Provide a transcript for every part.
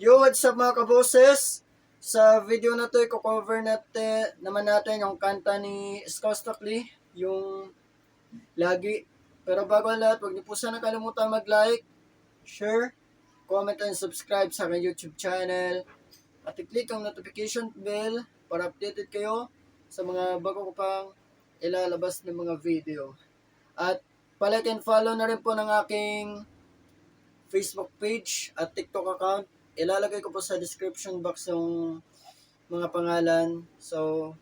Yo, what's up mga kaboses? Sa video na to, i-cover natin, naman natin yung kanta ni Scott Stockley, yung Lagi. Pero bago ang lahat, huwag niyo po sana kalimutan mag-like, share, comment, and subscribe sa aking YouTube channel. At i-click ang notification bell para updated kayo sa mga bago ko pang ilalabas ng mga video. At palike and follow na rin po ng aking Facebook page at TikTok account. Ilalagay ko po sa description box yung mga pangalan. So,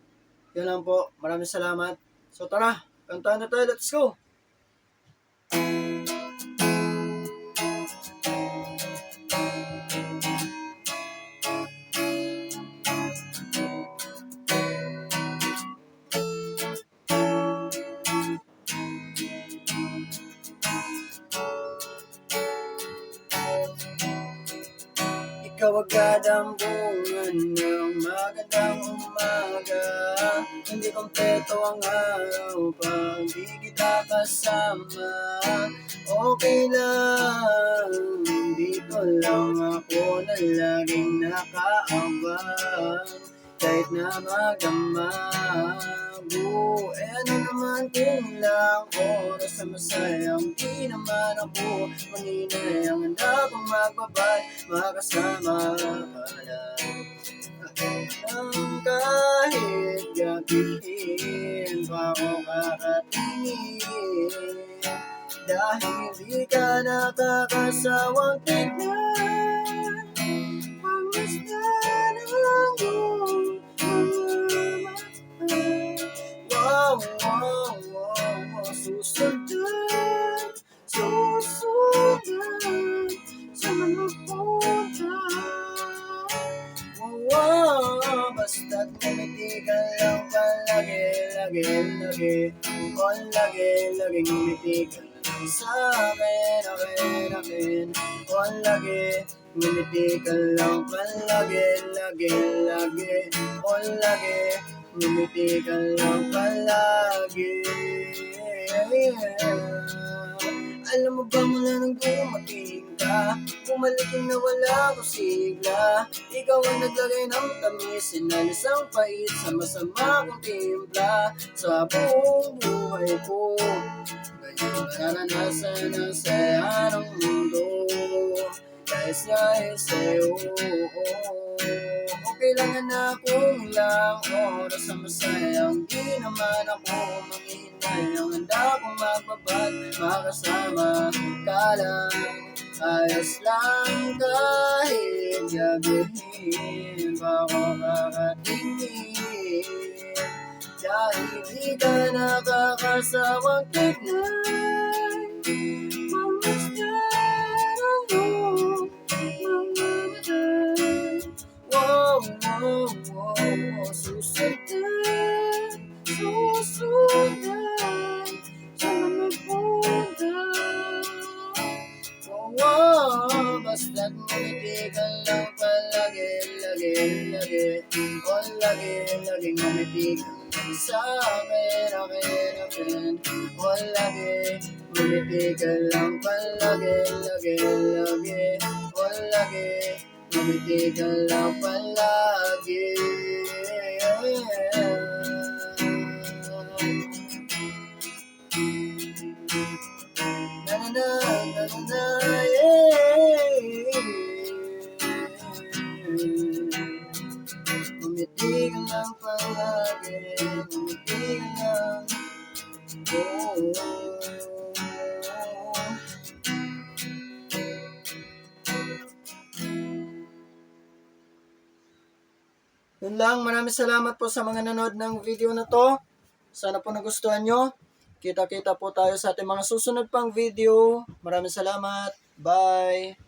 yun lang po. Maraming salamat. So, tara. Kantahan na tayo. Let's go! Ikaw agad ang bungan ng magandang umaga Hindi kompleto ang araw pag di kita kasama Okay lang, dito lang ako na laging nakaabang Kahit na magamago Eh ano naman kung lang oras na masayang Di naman ako maninayang handa kong magbabad Makasama ka lang Ang kahit gabihin pa ako kakatingin. Dahil di ka nakakasawang tignan palagi, lagi, lagi O lagi, lagi ngumiti ka lang sa akin, akin, akin O lagi, ngumiti ka lang palagi, lagi, lagi O lagi, ngumiti ka lang palagi alam mo ba mula nang dumating ka? Bumalik yung nawala ko sigla. Ikaw ang naglagay ng tamis Sinalis ang pait sa masama kong timpla. Sa buong buhay ko Ganyan mararanasan ang saya ng mundo. Dahil ay sa'yo Okay lang na kung ilang oras sa masayang Di naman ako manghihintay Ang handa kong magbabad Makasama ka lang. Ayos lang kahit gabihin Pa ako kakatingin Dahil di ka nakakasawang tignan susundan Saan magpunta Wow, wow Basta't ngumiti ka lang palagi, lagi, lagi O lagi, lagi lang sa akin, akin, akin O lagi, ngumiti ka lang palagi, lagi, lagi O lagi, palagi Na na na na lang palagi Ngumiti ka lang oh. Yun lang, maraming salamat po sa mga nanood ng video na to. Sana po nagustuhan nyo. Kita-kita po tayo sa ating mga susunod pang video. Maraming salamat. Bye!